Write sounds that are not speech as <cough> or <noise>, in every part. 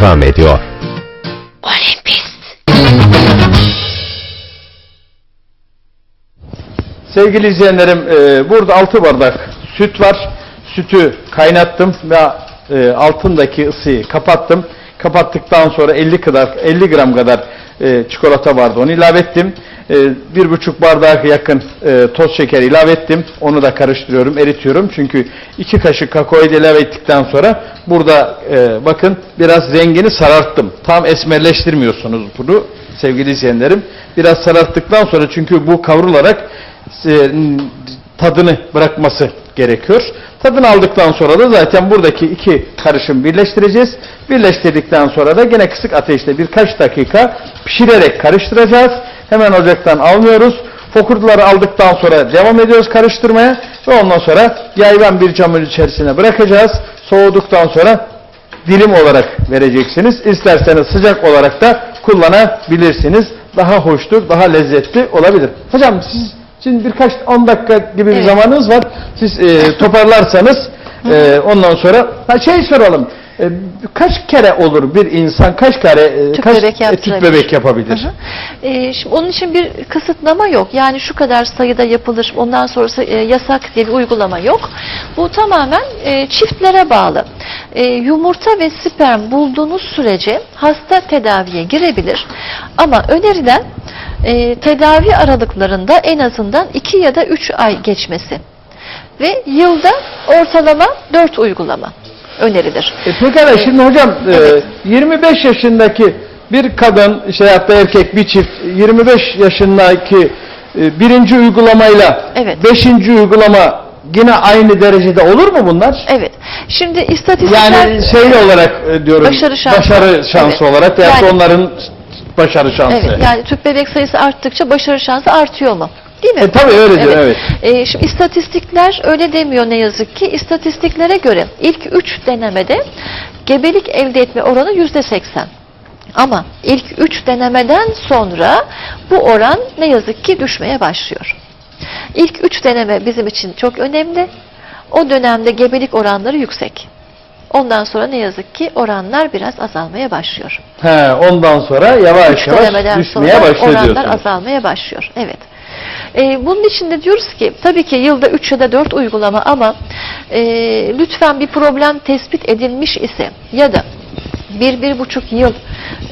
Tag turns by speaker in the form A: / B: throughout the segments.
A: devam ediyor.
B: Sevgili izleyenlerim, e, burada 6 bardak süt var. Sütü kaynattım ve e, altındaki ısıyı kapattım. Kapattıktan sonra 50 kadar 50 gram kadar e, çikolata vardı. Onu ilave ettim. E, bir buçuk bardağa yakın e, toz şeker ilave ettim. Onu da karıştırıyorum, eritiyorum. Çünkü iki kaşık kakaoyu ilave ettikten sonra burada e, bakın biraz rengini sararttım. Tam esmerleştirmiyorsunuz bunu sevgili izleyenlerim. Biraz sararttıktan sonra çünkü bu kavrularak e, tadını bırakması gerekiyor. Tadını aldıktan sonra da zaten buradaki iki karışım birleştireceğiz. Birleştirdikten sonra da gene kısık ateşte birkaç dakika pişirerek karıştıracağız. Hemen ocaktan almıyoruz. Fokurduları aldıktan sonra devam ediyoruz karıştırmaya ve ondan sonra yayvan bir camın içerisine bırakacağız. Soğuduktan sonra dilim olarak vereceksiniz. İsterseniz sıcak olarak da kullanabilirsiniz. Daha hoştur, daha lezzetli olabilir. Hocam siz Şimdi birkaç 10 dakika gibi bir
C: Evet.
B: zamanınız var. Siz e, toparlarsanız e, ondan sonra ha, şey soralım. E, kaç kere olur bir insan kaç kere e,
C: Tüp
B: kaç
C: bebek
B: e, tüp
C: yaptırabilir.
B: bebek yapabilir?
C: Hı hı. Ee, şimdi onun için bir kısıtlama yok. Yani şu kadar sayıda yapılır, ondan sonrası e, yasak diye bir uygulama yok. Bu tamamen e, çiftlere bağlı. E, yumurta ve sperm bulduğunuz sürece hasta tedaviye girebilir. Ama önerilen e, tedavi aralıklarında en azından 2 ya da 3 ay geçmesi. Ve yılda ortalama 4 uygulama önerilir.
B: E, pekala şimdi hocam e,
C: Evet.
B: 25 yaşındaki bir kadın şey hatta erkek bir çift 25 yaşındaki e, birinci uygulamayla
C: Evet.
B: beşinci uygulama yine aynı derecede olur mu bunlar?
C: Evet. Şimdi istatistikler
B: Yani şey olarak e, diyorum
C: Başarı şansı.
B: başarı şansı
C: Evet.
B: olarak
C: Yani-
B: onların başarı şansı.
C: Evet, yani tüp bebek sayısı arttıkça başarı şansı artıyor mu? Değil mi?
B: E, tabii öyledir, evet.
C: E, şimdi istatistikler öyle demiyor ne yazık ki. İstatistiklere göre ilk 3 denemede gebelik elde etme oranı yüzde seksen. Ama ilk 3 denemeden sonra bu oran ne yazık ki düşmeye başlıyor. İlk 3 deneme bizim için çok önemli. O dönemde gebelik oranları yüksek. Ondan sonra ne yazık ki oranlar biraz azalmaya başlıyor.
B: He, ondan sonra yavaş yavaş düşmeye başlıyor
C: oranlar azalmaya başlıyor. Evet. Ee, bunun için de diyoruz ki tabii ki yılda 3 ya da 4 uygulama ama e, lütfen bir problem tespit edilmiş ise ya da bir, bir buçuk yıl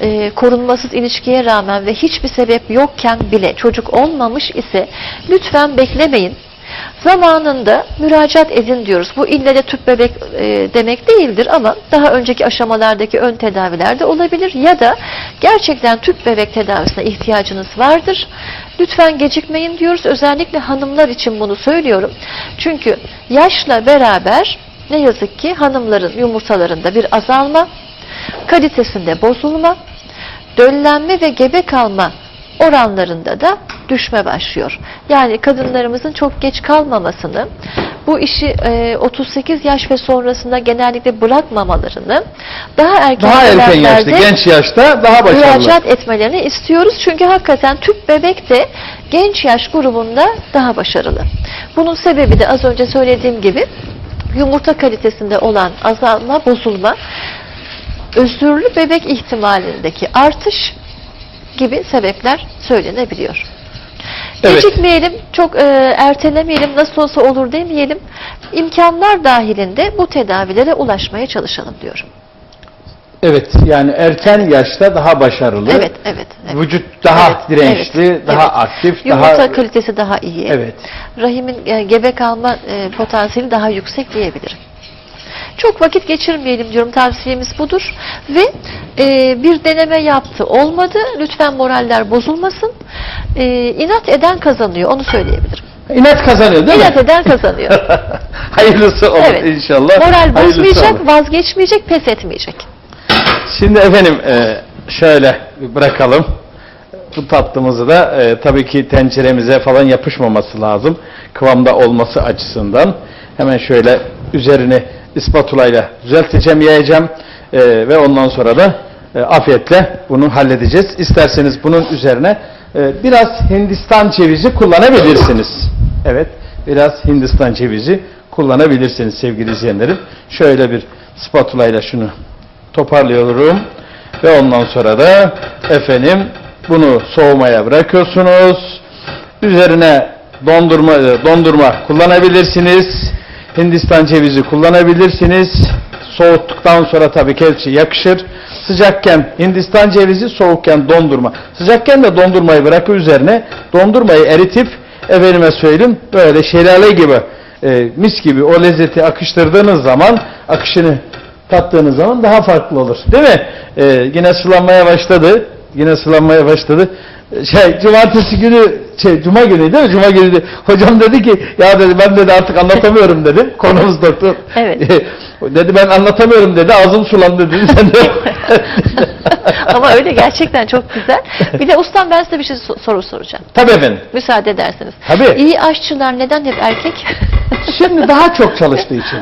C: e, korunmasız ilişkiye rağmen ve hiçbir sebep yokken bile çocuk olmamış ise lütfen beklemeyin. Zamanında müracaat edin diyoruz. Bu ille de tüp bebek e, demek değildir ama daha önceki aşamalardaki ön tedaviler de olabilir ya da gerçekten tüp bebek tedavisine ihtiyacınız vardır. Lütfen gecikmeyin diyoruz. Özellikle hanımlar için bunu söylüyorum. Çünkü yaşla beraber ne yazık ki hanımların yumurtalarında bir azalma, kalitesinde bozulma, döllenme ve gebe kalma oranlarında da düşme başlıyor. Yani kadınlarımızın çok geç kalmamasını, bu işi e, 38 yaş ve sonrasında genellikle bırakmamalarını, daha erken,
B: Daha erken yaşta, genç yaşta daha başarılı.
C: müracaat etmelerini istiyoruz. Çünkü hakikaten tüp bebek de genç yaş grubunda daha başarılı. Bunun sebebi de az önce söylediğim gibi yumurta kalitesinde olan azalma, bozulma, özürlü bebek ihtimalindeki artış gibi sebepler söylenebiliyor.
B: Evet.
C: Gecikmeyelim, çok e, ertelemeyelim, nasıl olsa olur demeyelim. İmkanlar dahilinde bu tedavilere ulaşmaya çalışalım diyorum.
B: Evet yani erken yaşta daha başarılı.
C: Evet, evet. evet.
B: Vücut daha
C: Evet,
B: dirençli,
C: evet,
B: daha
C: evet.
B: aktif,
C: Yumurta
B: daha
C: kalitesi daha iyi.
B: Evet.
C: Rahimin e, gebe kalma e, potansiyeli daha yüksek diyebilirim. Çok vakit geçirmeyelim diyorum tavsiyemiz budur ve e, bir deneme yaptı olmadı lütfen moraller bozulmasın e, inat eden kazanıyor onu söyleyebilirim
B: inat kazanıyor değil
C: inat
B: mi?
C: eden kazanıyor <laughs>
B: Hayırlısı olur
C: Evet.
B: inşallah.
C: moral
B: Hayırlısı
C: bozmayacak
B: olur.
C: vazgeçmeyecek pes etmeyecek
B: Şimdi efendim e, şöyle bırakalım. Bu tatlımızı da e, tabii ki tenceremize falan yapışmaması lazım. Kıvamda olması açısından. Hemen şöyle üzerini ispatulayla düzelteceğim, yayacağım. E, ve ondan sonra da e, afiyetle bunu halledeceğiz. İsterseniz bunun üzerine e, biraz Hindistan cevizi kullanabilirsiniz. Evet, biraz Hindistan cevizi kullanabilirsiniz sevgili izleyenlerim. Şöyle bir spatulayla şunu toparlıyorum. Ve ondan sonra da efendim bunu soğumaya bırakıyorsunuz. Üzerine dondurma e, dondurma kullanabilirsiniz. Hindistan cevizi kullanabilirsiniz. Soğuttuktan sonra tabii hepsi yakışır. Sıcakken Hindistan cevizi, soğukken dondurma. Sıcakken de dondurmayı bırakı üzerine dondurmayı eritip efendime söyleyeyim böyle şelale gibi e, mis gibi o lezzeti akıştırdığınız zaman akışını tattığınız zaman daha farklı olur. Değil mi? E, yine sulanmaya başladı. Yine sulanmaya başladı. Şey, cumartesi günü, şey, cuma günü değil mi? Cuma günü de- hocam dedi ki, ya dedi ben dedi artık anlatamıyorum dedi. <laughs> Konumuz doktor.
C: Evet. <laughs>
B: dedi ben anlatamıyorum dedi. Ağzım sulandı dedi. <laughs> Sen de...
C: Ama öyle gerçekten çok güzel. Bir de ustam ben size bir şey so- soru soracağım.
B: Tabii efendim.
C: Müsaade ederseniz.
B: Tabii.
C: İyi aşçılar neden hep erkek?
B: Şimdi daha çok çalıştığı için.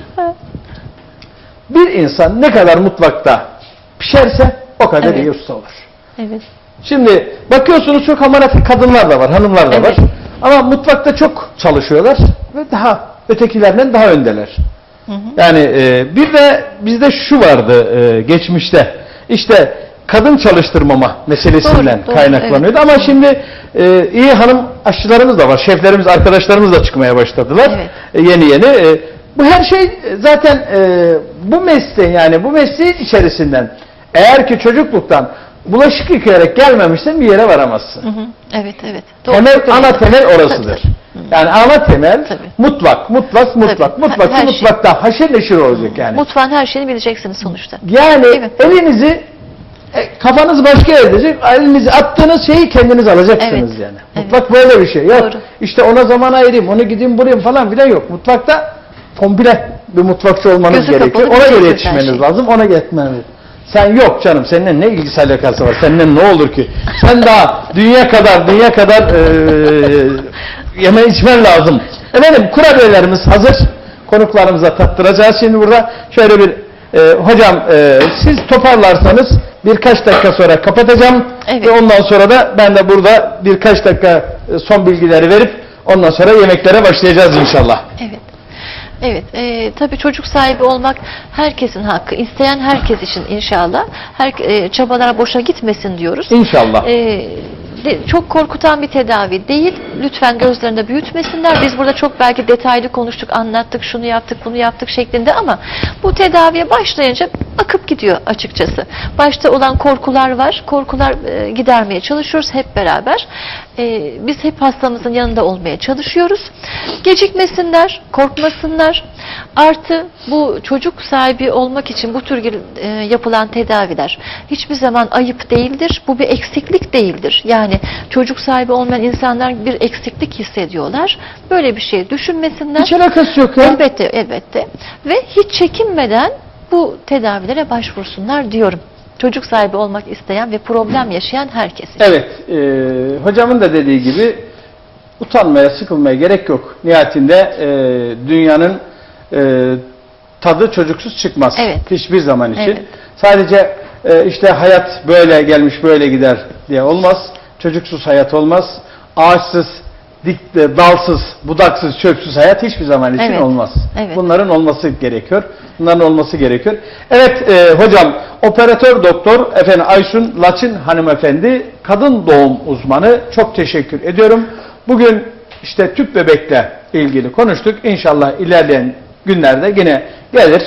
B: Bir insan ne kadar mutfakta pişerse o kadar
C: Evet.
B: iyi usta olur.
C: evet.
B: Şimdi bakıyorsunuz çok hamarat kadınlar da var, hanımlar da
C: Evet.
B: var. Ama mutfakta çok çalışıyorlar ve daha ötekilerden daha öndeler. Yani e, bir de bizde şu vardı e, geçmişte. İşte kadın çalıştırmama meselesinden
C: Doğru, doğru,
B: kaynaklanıyordu. Ama şimdi e, iyi hanım aşçılarımız da var. Şeflerimiz, arkadaşlarımız da çıkmaya başladılar.
C: Evet.
B: E, yeni yeni. E, bu her şey zaten e, bu mesleğin yani bu mesleğin içerisinden eğer ki çocukluktan bulaşık yıkayarak gelmemişsen bir yere varamazsın.
C: Hı hı. Evet evet. Doğru,
B: Temel,
C: çok
B: ana temel orasıdır. Yani ana temel
C: Tabii.
B: mutlak, mutlak, mutlak,
C: Tabii.
B: mutlak,
C: Her şey.
B: mutlakta haşır neşir olacak yani.
C: Mutfağın her şeyini bileceksiniz sonuçta.
B: Yani elinizi e, kafanız başka yere edecek, elinizi attığınız şeyi kendiniz alacaksınız
C: Evet.
B: yani.
C: Evet.
B: Mutfak böyle bir şey. Yok
C: Doğru.
B: işte ona zaman ayırayım, onu gideyim buraya falan filan yok. Mutfakta komple bir mutfakçı olmanız
C: Gözü
B: gerekiyor. Ona göre
C: bileceksiniz her
B: yetişmeniz
C: şeyi.
B: lazım, ona yetmeniz. Sen yok canım, seninle ne ilgisi alakası var? Seninle ne olur ki? Sen daha dünya kadar, dünya kadar eee yeme içmen lazım. Efendim kurabiyelerimiz hazır. Konuklarımıza tattıracağız şimdi burada. Şöyle bir e, hocam e, siz toparlarsanız birkaç dakika sonra kapatacağım.
C: Evet.
B: Ve ondan sonra da ben de burada birkaç dakika e, son bilgileri verip ondan sonra yemeklere başlayacağız inşallah.
C: Evet. Evet, e, tabii çocuk sahibi olmak herkesin hakkı. İsteyen herkes için inşallah. Her e, çabalar boşa gitmesin diyoruz.
B: İnşallah.
C: E, de- çok korkutan bir tedavi değil. Lütfen gözlerinde büyütmesinler. Biz burada çok belki detaylı konuştuk, anlattık, şunu yaptık, bunu yaptık şeklinde ama bu tedaviye başlayınca akıp gidiyor açıkçası. Başta olan korkular var. Korkular e, gidermeye çalışıyoruz hep beraber. E, biz hep hastamızın yanında olmaya çalışıyoruz. Gecikmesinler, korkmasınlar. Artı bu çocuk sahibi olmak için bu tür e, yapılan tedaviler hiçbir zaman ayıp değildir. Bu bir eksiklik değildir. Yani çocuk sahibi olmayan insanlar bir eksiklik hissediyorlar. Böyle bir şey düşünmesinler.
B: Hiç alakası yok ya.
C: Elbette, elbette. Ve hiç çekinmeden bu tedavilere başvursunlar diyorum. Çocuk sahibi olmak isteyen ve problem yaşayan herkes için.
B: Evet, e, hocamın da dediği gibi utanmaya, sıkılmaya gerek yok. Nihayetinde e, dünyanın e, tadı çocuksuz çıkmaz.
C: Evet.
B: Hiçbir zaman için.
C: Evet.
B: Sadece e, işte hayat böyle gelmiş, böyle gider diye olmaz. Çocuksuz hayat olmaz. Ağaçsız, dik, dalsız, budaksız, çöpsüz hayat hiçbir zaman için
C: Evet.
B: olmaz.
C: Evet.
B: Bunların olması gerekiyor. Bunların olması gerekiyor. Evet e, hocam operatör doktor efendim Aysun Laçın hanımefendi kadın doğum uzmanı çok teşekkür ediyorum. Bugün işte tüp bebekle ilgili konuştuk. İnşallah ilerleyen günlerde yine gelir.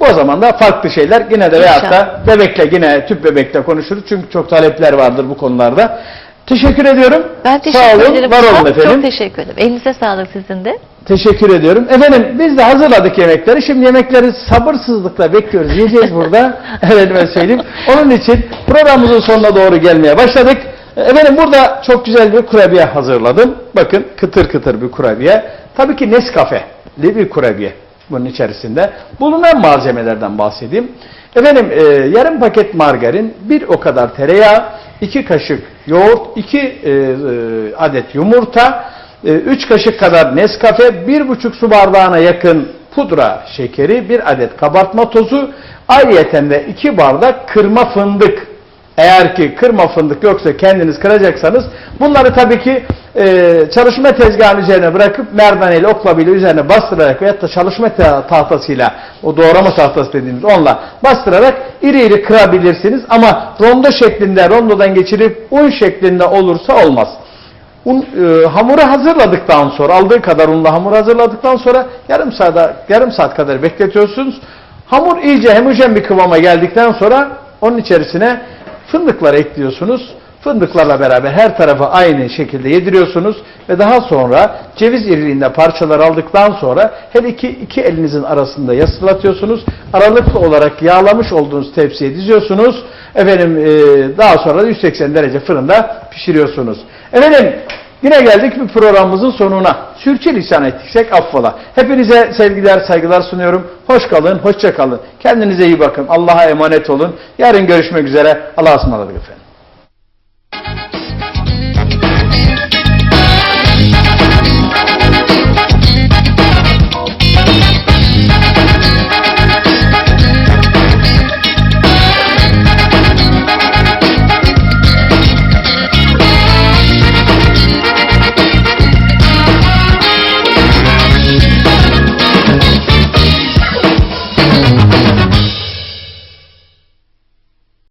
B: Bu zaman da farklı şeyler yine de veyahut da bebekle yine tüp bebekle konuşuruz. Çünkü çok talepler vardır bu konularda. Teşekkür ediyorum.
C: Ben teşekkür
B: Sağ olun,
C: ederim.
B: var olun
C: Çok
B: efendim.
C: teşekkür ederim. Elinize sağlık sizin de.
B: Teşekkür ediyorum. Efendim biz de hazırladık yemekleri. Şimdi yemekleri sabırsızlıkla bekliyoruz. Yiyeceğiz burada. <laughs> <laughs> Efendime söyleyeyim. Onun için programımızın sonuna doğru gelmeye başladık. Efendim burada çok güzel bir kurabiye hazırladım. Bakın kıtır kıtır bir kurabiye. Tabii ki Nescafe'li bir kurabiye bunun içerisinde. Bulunan malzemelerden bahsedeyim. Efendim e, yarım paket margarin, bir o kadar tereyağı, iki kaşık yoğurt, iki e, e, adet yumurta, 3 kaşık kadar Nescafe, 1,5 su bardağına yakın pudra şekeri, 1 adet kabartma tozu, ayrıyeten de 2 bardak kırma fındık Eğer ki kırma fındık yoksa kendiniz kıracaksanız bunları tabii ki e, çalışma tezgahının üzerine bırakıp merdaneyle oklabayla üzerine bastırarak veyahut da çalışma ta- tahtasıyla o doğrama tahtası dediğimiz onunla bastırarak iri iri kırabilirsiniz ama rondo şeklinde rondodan geçirip un şeklinde olursa olmaz. Un, e, hamuru hazırladıktan sonra aldığı kadar unla hamur hazırladıktan sonra yarım saat yarım saat kadar bekletiyorsunuz. Hamur iyice homojen bir kıvama geldikten sonra onun içerisine fındıkları ekliyorsunuz. Fındıklarla beraber her tarafa aynı şekilde yediriyorsunuz ve daha sonra ceviz iriliğinde parçalar aldıktan sonra her iki, iki elinizin arasında yasılatıyorsunuz. Aralıklı olarak yağlamış olduğunuz tepsiye diziyorsunuz. Efendim e, daha sonra da 180 derece fırında pişiriyorsunuz. Efendim Yine geldik bir programımızın sonuna. Sürçülisan ettiksek affola. Hepinize sevgiler, saygılar sunuyorum. Hoş kalın, hoşça kalın. Kendinize iyi bakın. Allah'a emanet olun. Yarın görüşmek üzere. Allah'a ısmarladık efendim.